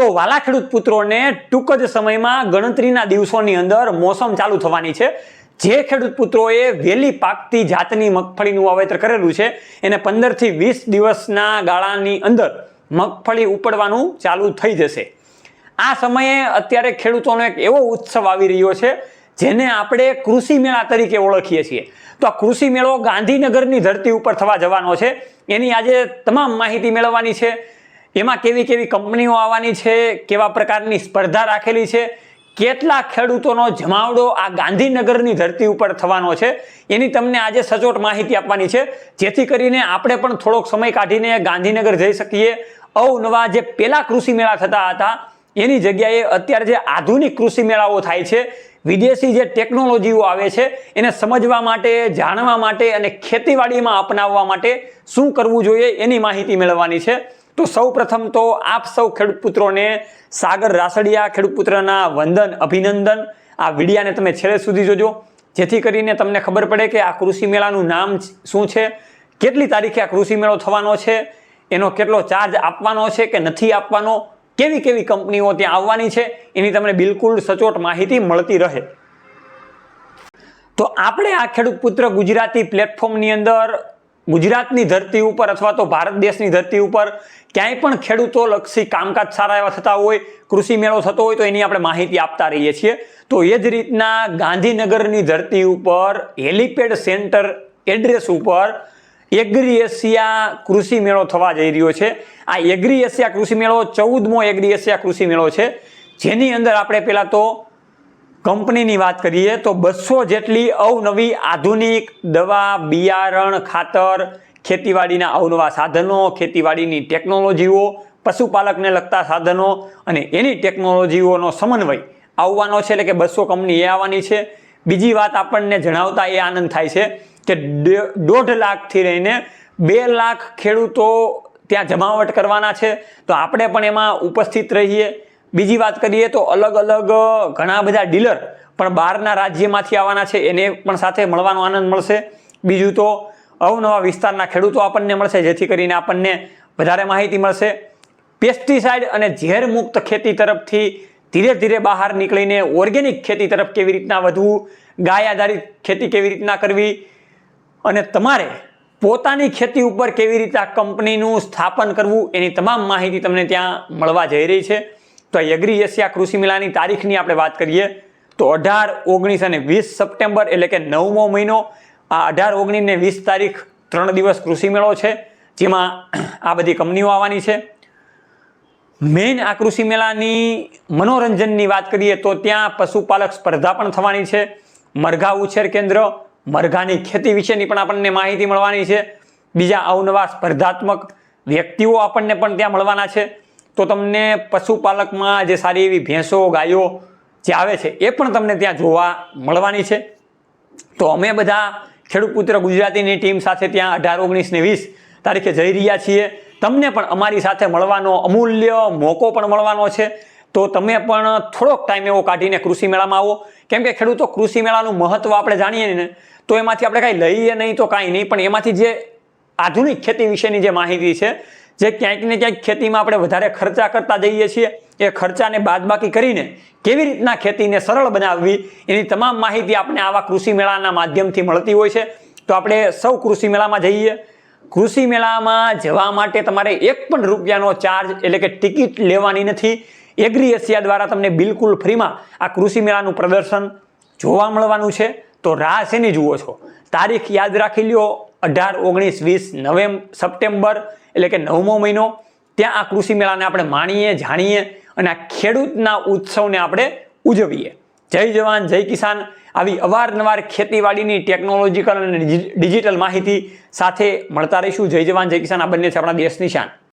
તો વાલા ખેડૂત પુત્રોને ટૂંક જ સમયમાં ગણતરીના દિવસોની અંદર મોસમ ચાલુ થવાની છે. જે ખેડૂત પુત્રોએ વહેલી પાકતી જાતની મગફળીનું વાવેતર કરેલું છે, એને પંદરથી વીસ દિવસના ગાળાની અંદર મગફળી ઉપડવાનું ચાલુ થઈ જશે. આ સમયે અત્યારે ખેડૂતોનો એક એવો ઉત્સવ આવી રહ્યો છે, જેને આપણે કૃષિ મેળા તરીકે ઓળખીએ છીએ. તો આ કૃષિ મેળો ગાંધીનગરની ધરતી ઉપર થવા જવાનો છે. એની આજે તમામ માહિતી મેળવવાની છે. એમાં કેવી કેવી કંપનીઓ આવવાની છે, કેવા પ્રકારની સ્પર્ધા રાખેલી છે, કેટલા ખેડૂતોનો જમાવડો આ ગાંધીનગરની ધરતી ઉપર થવાનો છે, એની તમને આજે સચોટ માહિતી આપવાની છે. જેથી કરીને આપણે પણ થોડોક સમય કાઢીને ગાંધીનગર જઈ શકીએ. અવનવા જે પેલા કૃષિ મેળા થતા હતા, એની જગ્યાએ અત્યારે જે આધુનિક કૃષિ મેળાઓ થાય છે, વિદેશી જે ટેકનોલોજીઓ આવે છે, એને સમજવા માટે, જાણવા માટે અને ખેતીવાડીમાં અપનાવવા માટે શું કરવું જોઈએ એની માહિતી મેળવવાની છે. તો સૌ પ્રથમ તો આપ સૌ ખેડૂત પુત્રોને સાગર રાસડિયા ખેડૂત પુત્રના વંદન, અભિનંદન. આ વિડિયાને તમે છેલ્લે સુધી જોજો. જેથી કરીને તમને ખબર પડે કે આ કૃષિ મેળાનું નામ શું છે? કેટલી તારીખે આ કૃષિ મેળો થવાનો છે? એનો કેટલો ચાર્જ આપવાનો છે કે નથી આપવાનો? કેવી કેવી કંપનીઓ ત્યાં આવવાની છે? એની તમને બિલકુલ સચોટ માહિતી મળતી રહે. તો આપણે આ ખેડૂત પુત્ર ગુજરાતી પ્લેટફોર્મની અંદર ગુજરાતની ધરતી ઉપર અથવા તો ભારત દેશની ધરતી ઉપર ક્યાંય પણ ખેડૂતો લક્ષી કામકાજ સારા એવા થતા હોય, કૃષિ મેળો થતો હોય તો એની આપણે માહિતી આપતા રહીએ છીએ. તો એ જ રીતના ગાંધીનગરની ધરતી ઉપર, હેલિપેડ સેન્ટર એડ્રેસ ઉપર એગ્રી એશિયા કૃષિ મેળો થવા જઈ રહ્યો છે. આ એગ્રી એશિયા કૃષિ મેળો ચૌદમો એગ્રી એશિયા કૃષિ મેળો છે. જેની અંદર આપણે પહેલાં તો કંપનીની વાત કરીએ તો બસો જેટલી અવનવી આધુનિક દવા, બિયારણ, ખાતર, ખેતીવાડીના અવનવા સાધનો, ખેતીવાડીની ટેકનોલોજીઓ, પશુપાલકને લગતા સાધનો અને એની ટેકનોલોજીઓનો સમન્વય આવવાનો છે. એટલે કે બસો કંપની એ આવવાની છે. બીજી વાત આપણને જણાવતા એ આનંદ થાય છે કે દોઢ લાખથી લઈને બે લાખ ખેડૂતો ત્યાં જમાવટ કરવાના છે. તો આપણે પણ એમાં ઉપસ્થિત રહીએ. બીજી વાત કરીએ તો અલગ અલગ ઘણા બધા ડીલર પણ બહારના રાજ્યમાંથી આવવાના છે. એને પણ સાથે મળવાનો આનંદ મળશે. બીજું તો અવનવા વિસ્તારના ખેડૂતો આપણને મળશે, જેથી કરીને આપણને વધારે માહિતી મળશે. પેસ્ટિસાઇડ અને ઝેર મુક્ત ખેતી તરફથી ધીરે ધીરે બહાર નીકળીને ઓર્ગેનિક ખેતી તરફ કેવી રીતના વધવું ગાય આધારિત ખેતી કેવી રીતના કરવી અને તમારે પોતાની ખેતી ઉપર કેવી રીતે આ કંપનીનું સ્થાપન કરવું, એની તમામ માહિતી તમને ત્યાં મળવા જઈ રહી છે. તો એગ્રી એશિયા કૃષિ મેળાની તારીખની આપણે વાત કરીએ, તો અઢાર, ઓગણીસ અને વીસ સપ્ટેમ્બર એટલે કે નવમો મહિનો, આ અઢાર, ઓગણીસ ને વીસ તારીખ ત્રણ દિવસ કૃષિ મેળો છે, જેમાં આ બધી કંપનીઓ આવવાની છે. મેઇન આ કૃષિ મેળાની મનોરંજનની વાત કરીએ તો ત્યાં પશુપાલક સ્પર્ધા પણ થવાની છે, મરઘા ઉછેર કેન્દ્ર, મરઘાની ખેતી વિશેની પણ આપણને માહિતી મળવાની છે. બીજા અવનવા સ્પર્ધાત્મક વ્યક્તિઓ આપણને પણ ત્યાં મળવાના છે. તો તમને પશુપાલકમાં જે સારી એવી ભેંસો, ગાયો જે આવે છે, એ પણ તમને ત્યાં જોવા મળવાની છે. તો અમે બધા ખેડૂત પુત્ર ગુજરાતીની ટીમ સાથે ત્યાં અઢાર, ઓગણીસ ને વીસ તારીખે જઈ રહ્યા છીએ. તમને પણ અમારી સાથે મળવાનો અમૂલ્ય મોકો પણ મળવાનો છે. તો તમે પણ થોડોક ટાઈમ એવો કાઢીને કૃષિ મેળામાં આવો. કેમ કે ખેડૂતો કૃષિ મેળાનું મહત્ત્વ આપણે જાણીએ ને, તો એમાંથી આપણે કાંઈ લઈએ નહીં તો કાંઈ નહીં. પણ એમાંથી જે આધુનિક ખેતી વિશેની જે માહિતી છે જે ક્યાંક ને ક્યાંક ખેતીમાં આપણે વધારે ખર્ચા કરતા જઈએ છીએ, એ ખર્ચાને બાદબાકી કરીને કેવી રીતના ખેતીને સરળ બનાવવી, એની તમામ માહિતી આપણે આવા કૃષિ મેળાના માધ્યમથી મળતી હોય છે. તો આપણે સૌ કૃષિ મેળામાં જઈએ. કૃષિ મેળામાં જવા માટે તમારે એક પણ રૂપિયાનો ચાર્જ એટલે કે ટિકિટ લેવાની નથી. એગ્રી એશિયા દ્વારા તમને બિલકુલ ફ્રીમાં આ કૃષિ મેળાનું પ્રદર્શન જોવા મળવાનું છે. તો રાહ શેની જુઓ છો? તારીખ યાદ રાખી લ્યો. અઢાર, ઓગણીસ, વીસ નવેમ્બર સપ્ટેમ્બર એટલે કે નવમો મહિનો, ત્યાં આ કૃષિ મેળાને આપણે માણીએ, જાણીએ અને આ ખેડૂતના ઉત્સવને આપણે ઉજવીએ. જય જવાન, જય કિસાન. આવી અવારનવાર ખેતીવાડીની ટેકનોલોજીકલ અને ડિજિટલ માહિતી સાથે મળતા રહીશું. જય જવાન, જય કિસાન. આ બંને છે આપણા દેશની શાન.